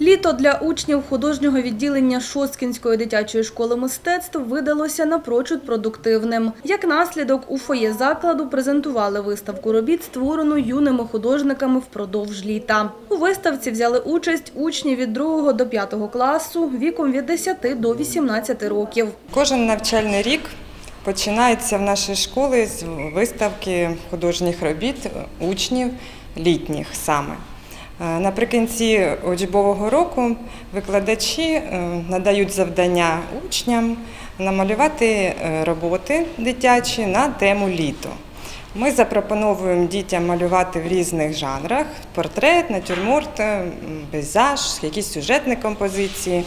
Літо для учнів художнього відділення Шосткінської дитячої школи мистецтв видалося напрочуд продуктивним. Як наслідок, у фоє закладу презентували виставку робіт, створену юними художниками впродовж літа. У виставці взяли участь учні від 2 до 5 класу віком від 10 до 18 років. Кожен навчальний рік починається в нашій школі з виставки художніх робіт учнів літніх саме. Е, Наприкінці учбового року викладачі е, надають завдання учням намалювати е, роботи дитячі на тему літо. Ми запропонуємо дітям малювати в різних жанрах: портрет, натюрморт, пейзаж, якісь сюжетні композиції.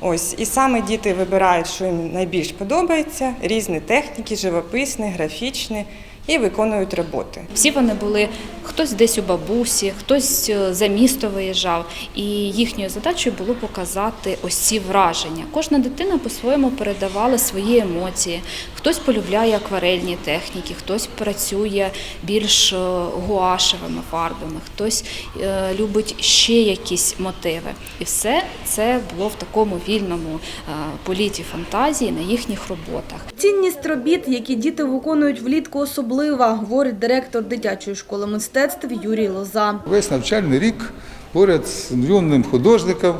Ось і саме діти вибирають, що їм найбільш подобається, різні техніки, живописні, графічні, і виконують роботи. Всі вони були хтось десь у бабусі, хтось е, за місто виїжджав, і їхньою задачею було показати ось ці враження. Кожна дитина по-своєму передавала свої емоції. Хтось полюбляє акварельні техніки, хтось працює більш е, гуашевими фарбами, хтось е, любить ще якісь мотиви. І все це було в такому вільному е, політі фантазії на їхніх роботах. Цінність робіт, які діти виконують влітку, особлива, говорить директор дитячої школи мистецтв Юрій Лоза. Весь навчальний рік поряд з юним художником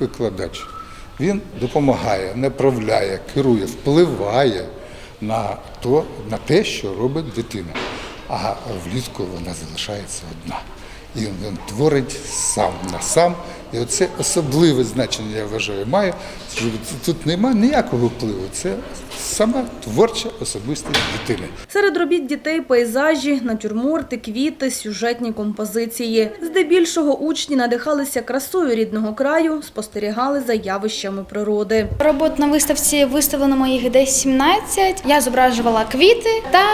викладач. Він допомагає, направляє, керує, впливає на, то, на те, що робить дитина. А влітку вона залишається одна. І він творить сам на сам. І оце особливе значення, я вважаю, має. Тут немає ніякого впливу. Це сама творча особистість дитини. Серед робіт дітей пейзажі, натюрморти, квіти, сюжетні композиції. Здебільшого учні надихалися красою рідного краю, спостерігали за явищами природи. Робот на виставці виставлено моїх десь 17. Я зображувала квіти та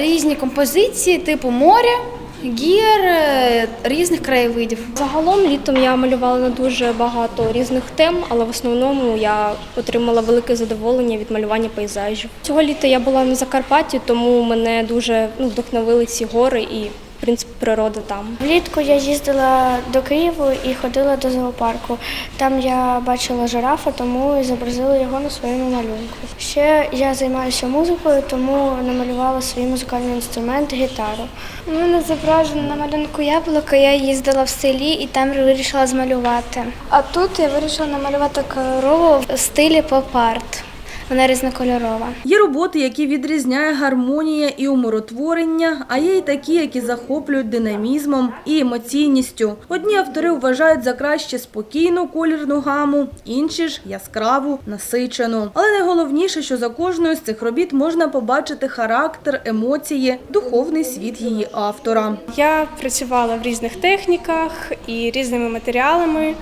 різні композиції типу моря, гір, е, різних краєвидів. Загалом літом я малювала на дуже багато різних тем, але в основному я отримала велике задоволення від малювання пейзажів. Цього літа я була на Закарпатті, тому мене дуже ну, вдохновили ці гори і принципі природа там. Влітку я їздила до Києву і ходила до зоопарку. Там я бачила жирафа, тому і зобразила його на своєму малюнку. Ще я займаюся музикою, тому намалювала свій музикальний інструмент гітару. У мене зображено на малюнку яблуко, я їздила в селі і там вирішила змалювати. А тут я вирішила намалювати корову в стилі поп-арт. Вона різнокольорова. Є роботи, які відрізняє гармонія і умиротворення, а є й такі, які захоплюють динамізмом і емоційністю. Одні автори вважають за краще спокійну колірну гаму, інші ж яскраву, насичену. Але найголовніше, що за кожною з цих робіт можна побачити характер, емоції, духовний світ її автора. Я працювала в різних техніках і різними матеріалами.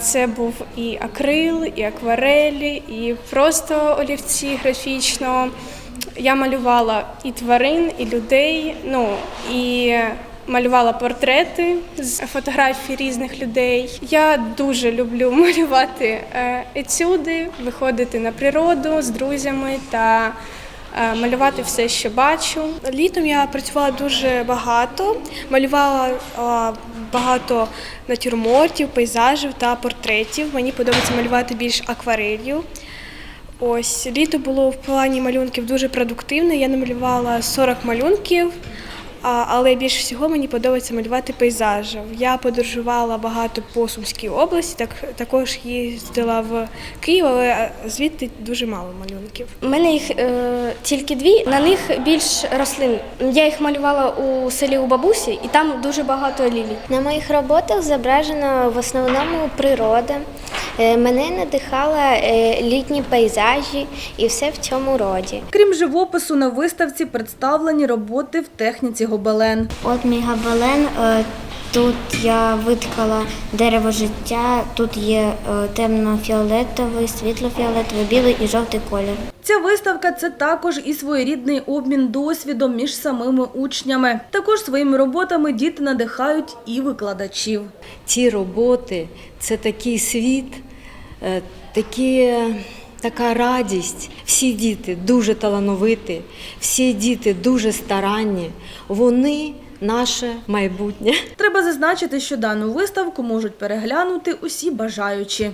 Це був і акрил, і акварелі, і просто олівці графічно. Я малювала і тварин, і людей, ну і малювала портрети з фотографій різних людей. Я дуже люблю малювати е, етюди, виходити на природу з друзями та малювати все, що бачу. Літом я працювала дуже багато, малювала багато натюрмортів, пейзажів та портретів. Мені подобається малювати більш акварелью. Ось літо було в плані малюнків дуже продуктивне. Я намалювала 40 малюнків, але більше всього мені подобається малювати пейзажів. Я подорожувала багато по Сумській області, так також їздила в Київ, але е, звідти дуже мало малюнків. У мене їх е, тільки дві, на них більш рослин. Я їх малювала у селі у бабусі, і там дуже багато лілій. На моїх роботах зображено в основному природа. Е, Мене надихала е, літні пейзажі і все в цьому роді. Крім живопису, на виставці представлені роботи в техніці гобелен. От мій гобелен. е, Тут я виткала дерево життя. Тут є темно-фіолетовий, світло-фіолетовий, білий і жовтий колір. Ця виставка це також і своєрідний обмін досвідом між самими учнями. Також своїми роботами діти надихають і викладачів. ці роботи це такий світ, е, такі, така радість. Всі діти дуже талановиті, всі діти дуже старанні. Вони наше майбутнє. Треба зазначити, що дану виставку можуть переглянути усі бажаючі.